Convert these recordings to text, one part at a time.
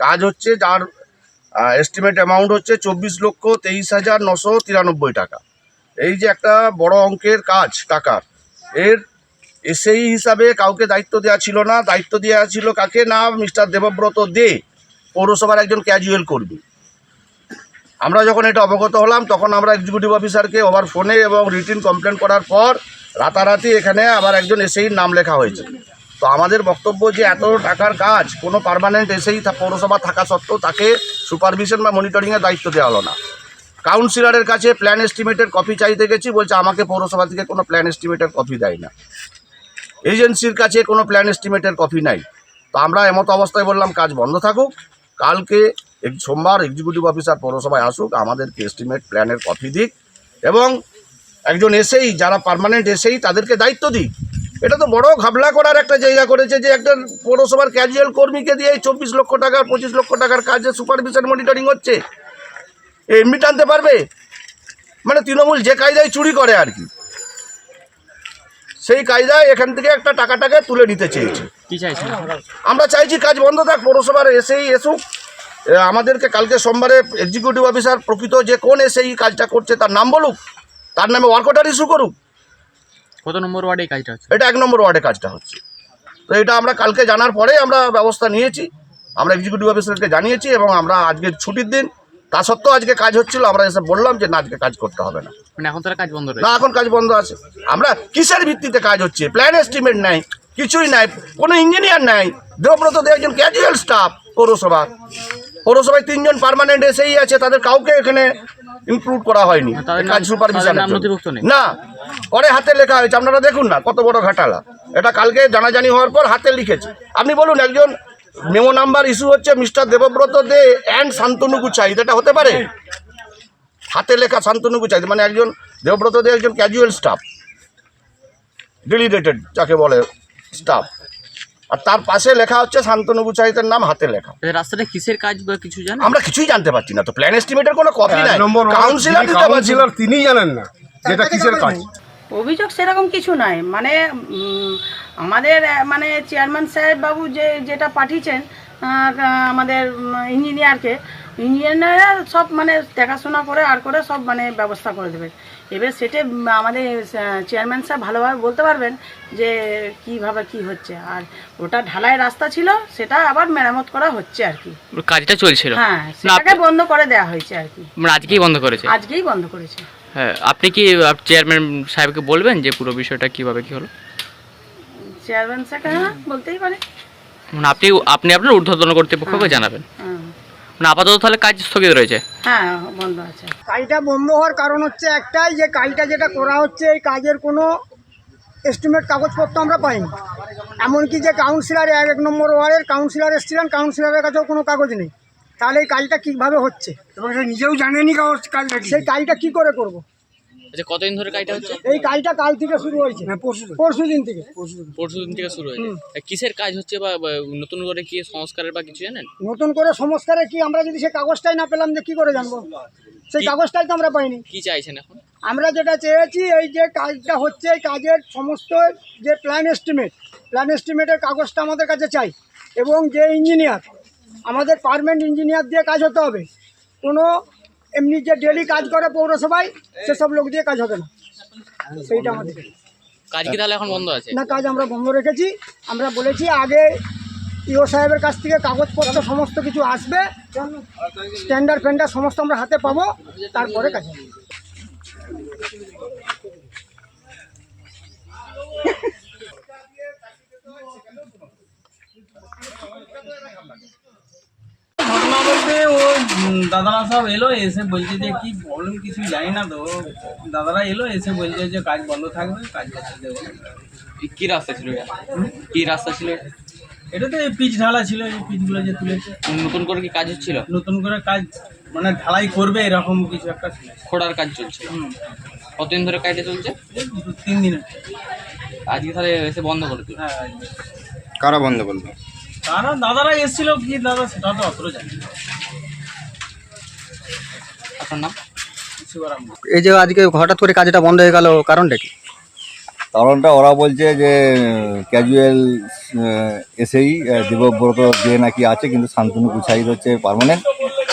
কাজ হচ্ছে, যার এস্টিমেট অ্যামাউন্ট হচ্ছে চব্বিশ লক্ষ তেইশ হাজার নশো তিরানব্বই টাকা। এই যে একটা বড় অঙ্কের কাজ টাকার, এর এসেই হিসাবে কাউকে দায়িত্ব দেওয়া ছিল না। দায়িত্ব দেওয়া ছিল কাকে? না, মিস্টার দেবব্রত দে, পৌরসভার একজন ক্যাজুয়াল কর্মী। আমরা যখন এটা অবগত হলাম, তখন আমরা এক্সিকিউটিভ অফিসারকে ওভার ফোনে এবং রিটিন কমপ্লেন করার পর রাতারাতি এখানে আবার একজন এসেই নাম লেখা হয়েছে। তো আমাদের বক্তব্য যে এত টাকার কাজ, কোনো পার্মানেন্ট এসেই পৌরসভা থাকা সত্ত্বেও তাকে সুপারভিশন বা মনিটরিংয়ের দায়িত্ব দেওয়া হলো না। কাউন্সিলরের কাছে প্ল্যান এস্টিমেটের কপি চাইতে গেছি, বলছে আমাকে পৌরসভা থেকে কোনো প্ল্যান এস্টিমেটের কপি দেয় না। এজেন্সির কাছে কোনো প্ল্যান এস্টিমেটের কপি নাই। তো আমরা এমতো অবস্থায় বললাম, কাজ বন্ধ থাকুক, কালকে সোমবার এক্সিকিউটিভ অফিসার পৌরসভায় আসুক, আমাদেরকে এস্টিমেট প্ল্যানের কপি দিক এবং একজন এসেই, যারা পারমানেন্ট এসেই তাদেরকে দায়িত্ব দিক। এটা তো বড় ঘাবলা করার একটা জায়গা করেছে যে একটা পৌরসভার ক্যাজুয়াল কর্মীকে দিয়ে এই চব্বিশ লক্ষ টাকার পঁচিশ লক্ষ টাকার কাজে সুপারভিশন মনিটরিং হচ্ছে। এমনি টানতে পারবে? মানে তৃণমূল যে কায়দায় চুরি করে আর কি। সেই কায়দায় এখান থেকে একটা টাকাটাকে তুলে নিতে চেয়েছে। আমরা চাইছি কাজ বন্ধ থাক পৌরসভার এসেই এসুক। আমাদেরকে কালকে সোমবারে এক্সিকিউটিভ অফিসার প্রকৃত যে কোন এসেই কাজটা করছে তার নাম বলুক তার নামে ওয়ার্ক অর্ডার ইস্যু করুক। কত নম্বর ওয়ার্ডে কাজটা হচ্ছে? এটা এক নম্বর ওয়ার্ডে কাজটা হচ্ছে। তো এটা আমরা কালকে জানার পরে আমরা ব্যবস্থা নিয়েছি। আমরা এক্সিকিউটিভ অফিসারকে জানিয়েছি এবং আমরা আজকে ছুটির দিন তা সত্ত্বেও আজকে কাজ হচ্ছিল আমরা এসে বললাম যে না আজকে কাজ করতে হবে না। মানে এখন তারা কাজ বন্ধ না এখন কাজ বন্ধ আছে। আমরা কিসের ভিত্তিতে কাজ হচ্ছে? প্ল্যান এস্টিমেট নাই কিছুই নাই কোনো ইঞ্জিনিয়ার নাই। দেবব্রত দে একজন ক্যাজুয়াল স্টাফ পৌরসভা পৌরসভায় তিনজন পার্মানেন্ট এসেই আছে তাদের কাউকে এখানে ইনক্লুড করা হয়নি। কাজ সুপারভিশন? না পরে হাতে লেখা হয়েছে। আপনারা দেখুন না কত বড় ঘাটালা। এটা কালকে জানাজানি হওয়ার পর হাতে লিখেছে। আপনি বলুন একজন মেমো নাম্বার ইস্যু হচ্ছে mister Debabrata they and Shantanu Guchai এটা হতে পারে? হাতে লেখা শান্তনু গুচাই মানে একজন দেবব্রত দে একজন ক্যাজুয়াল স্টাফ ডেলিগেটেড যাকে বলে স্টাফ আর তার পাশে লেখা হচ্ছে শান্তনু গুচাইতের নাম হাতে লেখা। রাস্তাটা কিসের কাজ বা কিছু জানেন? আমরা কিছুই জানতে পারছি না তো প্ল্যান এস্টিমেটের কোনো কপি নাই। কাউন্সিলর দিতে পারছি না। কাউন্সিলর তিনিই জানেন না এটা কিসের কাজ। অভিযোগ সেরকম কিছু নাই। মানে আমাদের মানে চেয়ারম্যান সাহেব বাবু যে যেটা পাঠিয়েছেন আমাদের ইঞ্জিনিয়ারকে ইঞ্জিনিয়াররা সব মানে দেখাশোনা করে আর করে সব মানে ব্যবস্থা করে দেবে। এবার সেটা আমাদের চেয়ারম্যান সাহেব ভালোভাবে বলতে পারবেন যে কীভাবে কি হচ্ছে। আর ওটা ঢালাই রাস্তা ছিল সেটা আবার মেরামত করা হচ্ছে আর কি। কাজটা চলছিল? হ্যাঁ সেটাকে বন্ধ করে দেওয়া হয়েছে আর কি। মানে আজকেই বন্ধ করেছে? আজকেই বন্ধ করেছে। হ্যাঁ আপনি কি চেয়ারম্যান সাহেবকে বলবেন যে পুরো বিষয়টা কীভাবে কি হলো? চেয়ারম্যান সাহেব হ্যাঁ বলতেই পারে। মানে আপনি আপনি আপনার ঊর্ধ্বতন কর্তৃপক্ষকে জানাবেন। হ্যাঁ। মানে আপাতত তাহলে কাজ স্থগিত রয়েছে? হ্যাঁ বন্ধ আছে। কাজটা বন্ধ হওয়ার কারণ হচ্ছে একটাই যে কাজটা যেটা করা হচ্ছে এই কাজের কোনো এস্টিমেট কাগজপত্র আমরা পাইনি। এমনকি যে কাউন্সিলর এক এক নম্বর ওয়ার্ডের কাউন্সিলর এসেছিলেন কাউন্সিলারের কাছেও কোনো কাগজ নেই। তাহলে এই কাজটা কীভাবে হচ্ছে? এবং সে নিজেও জানেনি কাগজ কাজটা সেই কাজটা কী করে করব। আচ্ছা কতদিন ধরে কাজটা হচ্ছে? এই কাজটা কাল থেকে শুরু হয়েছে। হ্যাঁ, পরশু পরশু দিন থেকে। পরশু দিন। থেকে শুরু হয়েছে। কিসের কাজ হচ্ছে বা নতুন করে কি সংস্কারের বা কিছু জানেন? নতুন করে সংস্কারে কি আমরা যদি সেই কাগজটাই না পেলাম যে কী করে জানব? সেই কাগজটাই তো আমরা পাইনি। কি চাইছেন এখন? আমরা যেটা চেয়েছি এই যে কাজটা হচ্ছে এই কাজের সমস্ত যে প্ল্যান এস্টিমেট প্ল্যান এস্টিমেটের কাগজটা আমাদের কাছে চাই এবং যে ইঞ্জিনিয়ার আমাদের পারমানেন্ট ইঞ্জিনিয়ার দিয়ে কাজ হতে হবে। কোনো এমনি যে ডেলি কাজ করে পৌরসভায় সেসব লোক দিয়ে কাজ হবে না। সেইটা আমাদের কাজ। কি তাহলে এখন বন্ধ আছে? না কাজ আমরা বন্ধ রেখেছি। আমরা বলেছি আগে ইও সাহেবের কাছ থেকে কাগজপত্র সমস্ত কিছু আসবে। স্ট্যান্ডার্ড ফ্যান্ডার সমস্ত আমরা হাতে পাবো। তারপরে কাজ হবে ও দাদারা সব এলো এসে বলছে যে কি প্রবলেম কিছু জানি না তো। দাদারা এলো এসে বলছে যে কাজ বন্ধ থাকবে কাজ করতে দেবো। কি রাস্তা ছিল এটা? কি রাস্তা ছিল এটা? তো পিচ ঢালা ছিল এই পিচগুলো যে তুলেছে। নতুন করে কি কাজ হচ্ছিল? নতুন করে কাজ মানে ঢালাই করবে এরকম কিছু একটা ছিল। খোঁড়ার কাজ চলছে। কতদিন ধরে কাজটা চলছে? দু তিন দিন। আজকে তাহলে এসে বন্ধ করে দিল হ্যাঁ কারা বন্ধ করল? তারা দাদারা এসেছিল কি দাদা সেটা তো অত জানি না। আপনার নাম? এই যে আজকে হঠাৎ করে কাজটা বন্ধ হয়ে গেল কারণটা কি? কারণটা ওরা বলছে যে ক্যাজুয়াল এসেই দেবব্রত যে নাকি আছে কিন্তু শান্তনু গুছাইদ হচ্ছে পার্মানেন্ট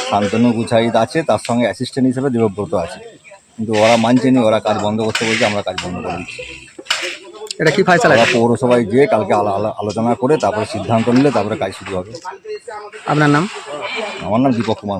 শান্তনু গুছাইদ আছে তার সঙ্গে অ্যাসিস্ট্যান্ট হিসেবে দেবব্রত আছে। কিন্তু ওরা মানছেনি ওরা কাজ বন্ধ করতে বলছে আমরা কাজ বন্ধ করে দিচ্ছি। এটা কি ফায়সালা ওরা পৌরসভায় গিয়ে কালকে আলা- আলা- আলোচনা করে তারপরে সিদ্ধান্ত নিলে তারপরে কাজ শুরু হবে। আপনার নাম? আমার নাম দীপক কুমার